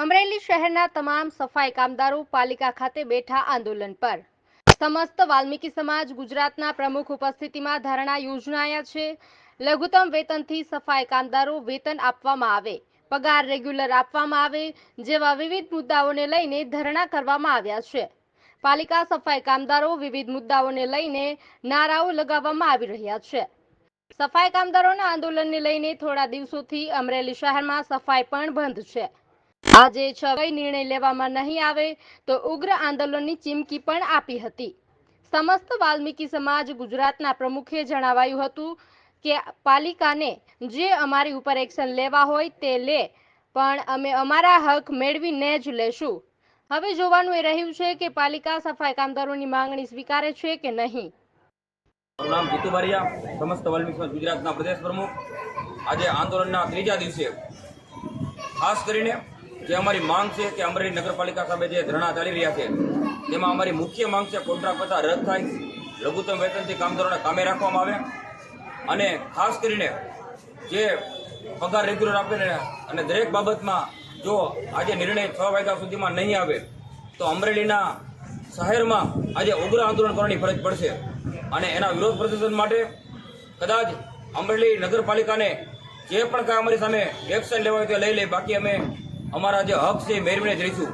અમરેલી શહેરના તમામ સફાઈ કામદારો પાલિકા ખાતે બેઠા આંદોલન પર. સમસ્ત વાલ્મીકી સમાજ ગુજરાતના પ્રમુખ ઉપસ્થિતિમાં ધરણા યોજનાયા છે. લઘુત્તમ વેતનથી સફાઈ કામદારો વેતન આપવામાં આવે, પગાર રેગ્યુલર આપવામાં આવે, જેવા વિવિધ મુદ્દાઓને લઈને ધરણા કરવામાં આવ્યા છે. પાલિકા સફાઈ કામદારો વિવિધ મુદ્દાઓને લઈને નારાઓ લગાવવામાં આવી રહ્યા છે. સફાઈ કામદારોના આંદોલનને લઈને થોડા દિવસોથી અમરેલી શહેરમાં સફાઈ પણ બંધ છે. આજે છ નિર્ણય લેવામાં નહીં આવે તો ઉગ્ર આંદોલનની ચીમકી પણ આપી હતી. સમસ્ત વાલ્મીકી સમાજ ગુજરાતના પ્રમુખે જણાવાયું હતું કે પાલિકાને જે અમારી ઉપર એક્શન લેવા હોય તે લે, પણ અમે અમારા હક મેળવીને જ લેશું. હવે જોવાનું એ રહ્યું છે કે પાલિકા સફાઈ કામદારોની માંગણી સ્વીકારે છે કે નહીં? નામ જીતુ બારિયા, સમસ્ત વાલ્મીકી ગુજરાતના પ્રદેશ પ્રમુખ. આજે આંદોલનના ત્રીજા દિવસે ખાસ કરીને જે અમારી માંગ છે કે અમરેલી નગરપાલિકા સામે જે ધરણા ચાલી રહ્યા છે, તેમાં અમારી મુખ્ય માંગ છે કોન્ટ્રાક્ટ બધા રદ થાય, લઘુત્તમ વેતનથી કામદારોને કામે રાખવામાં આવે, અને ખાસ કરીને જે પગાર રેગ્યુલર આપે અને દરેક બાબતમાં જો આજે નિર્ણય છ વાગ્યા સુધીમાં નહીં આવે, તો અમરેલીના શહેરમાં આજે ઉગ્ર આંદોલન કરવાની ફરજ પડશે. અને એના વિરોધ પ્રદર્શન માટે કદાચ અમરેલી નગરપાલિકાને જે પણ કાંઈ અમારી સામે એક્શન લેવાય તે લઈ લે, બાકી અમે અમારા જે હક છે મેળવીને જ રહીશું.